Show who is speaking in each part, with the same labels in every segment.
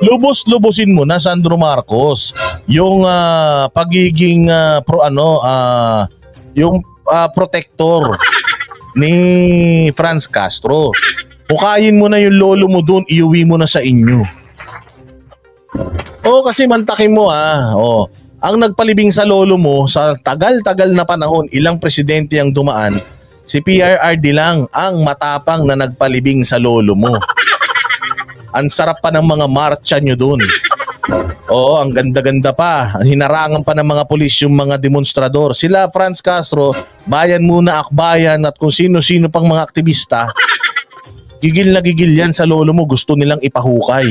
Speaker 1: lubos-lubosin mo na Sandro Marcos yung ah, pagiging ah, pro ano ah, yung ah, protector ni Franz Castro. Hukayin mo na yung lolo mo doon, iuwi mo na sa inyo. Oo, kasi mantakin mo ah. Oh, ang nagpalibing sa lolo mo sa tagal-tagal na panahon, ilang presidente ang dumaan, si PRRD lang ang matapang na nagpalibing sa lolo mo. Ang sarap pa ng mga marcha nyo doon. Oo, ang ganda-ganda pa. Ang hinarangan pa ng mga pulis yung mga demonstrador. Sila, Franz Castro, bayan muna akbayan at kung sino-sino pang mga aktivista, gigil na gigil yan sa lolo mo. Gusto nilang ipahukay.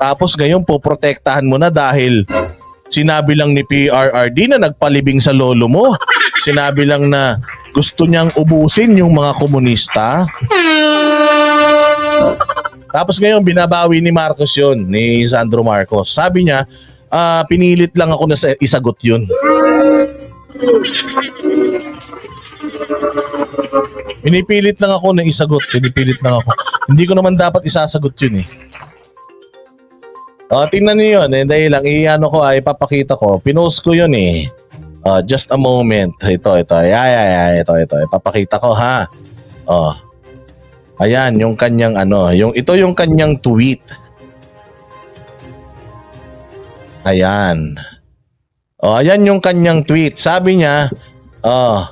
Speaker 1: Tapos ngayon poprotektahan mo na dahil sinabi lang ni PRRD na nagpalibing sa lolo mo. Sinabi lang na gusto niyang ubusin yung mga komunista. Tapos ngayon binabawi ni Marcos yun, ni Sandro Marcos. Sabi niya, ah, pinilit lang ako na sa- isagot yun. Pinipilit lang ako na isagot. Pinipilit lang ako. Hindi ko naman dapat isasagot yun eh. O, tingnan niyo yun. Eh, dahil lang, iano ko, ay papakita ko. Pinost ko yun eh. Oh, just a moment. Ito, ito. Ay, ay, ay, ito, ito. Ipapakita ko ha. Oh. Ayan, yung kanyang ano, yung ito yung kanyang tweet. Ayan. Oh, ayan yung kanyang tweet. Sabi niya, oh,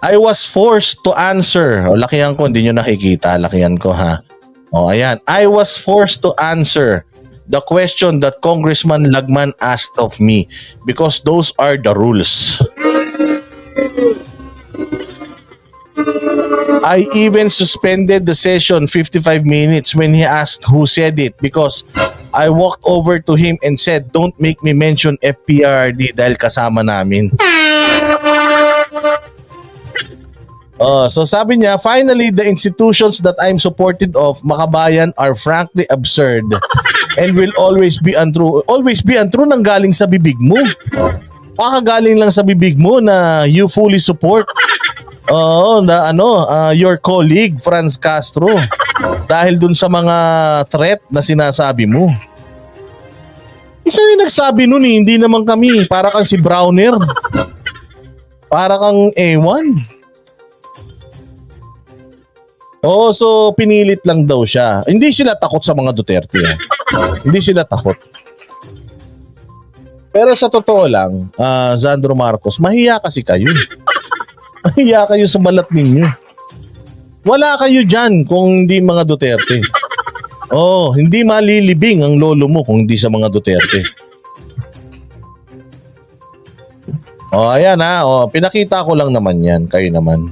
Speaker 1: I was forced to answer. O, lakihan ko, hindi nyo nakikita. Lakihan ko ha. O, ayan. I was forced to answer the question that Congressman Lagman asked of me because those are the rules. I even suspended the session 55 minutes when he asked who said it because I walked over to him and said, don't make me mention FPRD dahil kasama namin. Oh, so sabi niya, finally, the institutions that I'm supported of, makabayan, are frankly absurd and will always be untrue. Always be untrue nang galing sa bibig mo. Pakagaling lang sa bibig mo na you fully support Oo, na ano, ah, your colleague Franz Castro. Dahil dun sa mga threat na sinasabi mo. Ikaw yung nagsabi nun eh, hindi naman kami. Para kang si Browner. Para kang A1. Oo, so pinilit lang daw siya. Hindi sila takot sa mga Duterte. ah. Hindi sila takot. Pero sa totoo lang, ah, Zandro Marcos, mahiya kasi kayo. Mahiya kayo sa balat ninyo. Wala kayo dyan kung hindi mga Duterte. Oh, hindi malilibing ang lolo mo kung hindi sa mga Duterte. Oh, ayan ha. Oh, pinakita ko lang naman yan. Kayo naman.